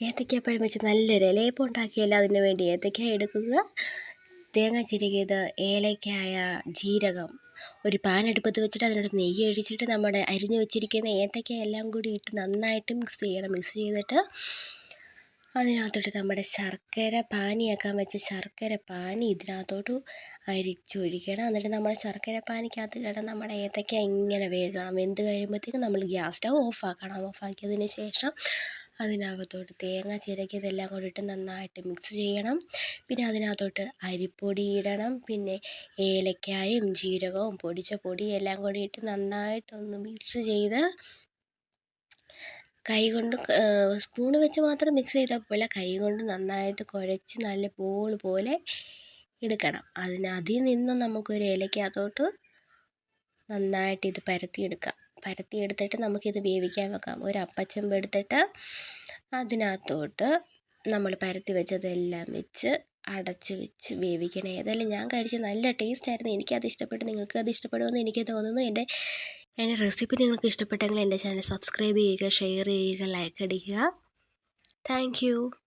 ഏത്തയ്ക്കാപ്പഴം വെച്ച് നല്ലൊരു ഇലയപ്പം ഉണ്ടാക്കിയാലോ അതിന് വേണ്ടി ഏത്തയ്ക്ക എടുക്കുക. തേങ്ങ ചിരകിയത് ഏലക്കായ ജീരകം ഒരു പാൻ അടുപ്പത്ത് വെച്ചിട്ട് അതിനകത്ത് നെയ്യ് ഒഴിച്ചിട്ട് നമ്മുടെ അരിഞ്ഞ് വെച്ചിരിക്കുന്ന ഏത്തയ്ക്ക എല്ലാം കൂടി ഇട്ട് നന്നായിട്ട് മിക്സ് ചെയ്യണം. മിക്സ് ചെയ്തിട്ട് അതിനകത്തോട്ട് നമ്മുടെ ശർക്കര പാനിയാക്കാൻ വെച്ച ശർക്കര പാനി ഇതിനകത്തോട്ട് അരിച്ചൊഴിക്കണം എന്നിട്ട് നമ്മുടെ ശർക്കര പാനിക്കകത്ത് കിടന്ന് നമ്മുടെ ഏത്തയ്ക്ക ഇങ്ങനെ വേകണം. വെന്ത് കഴിയുമ്പോഴത്തേക്കും നമ്മൾ ഗ്യാസ് സ്റ്റവ് ഓഫാക്കണം ഓഫാക്കിയതിന് ശേഷം അതിനകത്തോട്ട് തേങ്ങ ചിരകിയതെല്ലാം കൂടി കൂടിയിട്ട് നന്നായിട്ട് മിക്സ് ചെയ്യണം. പിന്നെ അതിനകത്തോട്ട് അരിപ്പൊടി ഇടണം. പിന്നെ ഏലക്കായും ജീരകവും പൊടിച്ച പൊടി എല്ലാം കൂടിയിട്ട് നന്നായിട്ടൊന്ന് മിക്സ് ചെയ്ത് കൈകൊണ്ട് സ്പൂൺ വെച്ച് മാത്രം മിക്സ് ചെയ്താൽ പോരാ. കൈകൊണ്ട് നന്നായിട്ട് കുഴച്ച് നല്ല പോൾ പോലെ എടുക്കണം. അതിന് അതിൽ നിന്നും നമുക്കൊരു ഇലയ്ക്കകത്തോട്ട് നന്നായിട്ട് ഇത് പരത്തിയെടുക്കാം പരത്തിയെടുത്തിട്ട് നമുക്കിത് വേവിക്കാൻ വെക്കാം. ഒരു അപ്പച്ചമ്പ് എടുത്തിട്ട് അതിനകത്തോട്ട് നമ്മൾ പരത്തി വെച്ചതെല്ലാം വെച്ച് അടച്ച് വെച്ച് വേവിക്കണം. ഏതായാലും ഞാൻ കഴിച്ച നല്ല ടേസ്റ്റ് ആയിരുന്നു. എനിക്കത് ഇഷ്ടപ്പെട്ടു. നിങ്ങൾക്ക് അത് ഇഷ്ടപ്പെടുമെന്ന് എനിക്ക് തോന്നുന്നു. എന്റെ എന്റെ റെസിപ്പി നിങ്ങൾക്ക് ഇഷ്ടപ്പെട്ടെങ്കിൽ എന്റെ ചാനൽ സബ്സ്ക്രൈബ് ചെയ്യുക ഷെയർ ചെയ്യുക ലൈക്ക് അടിക്കുക. താങ്ക്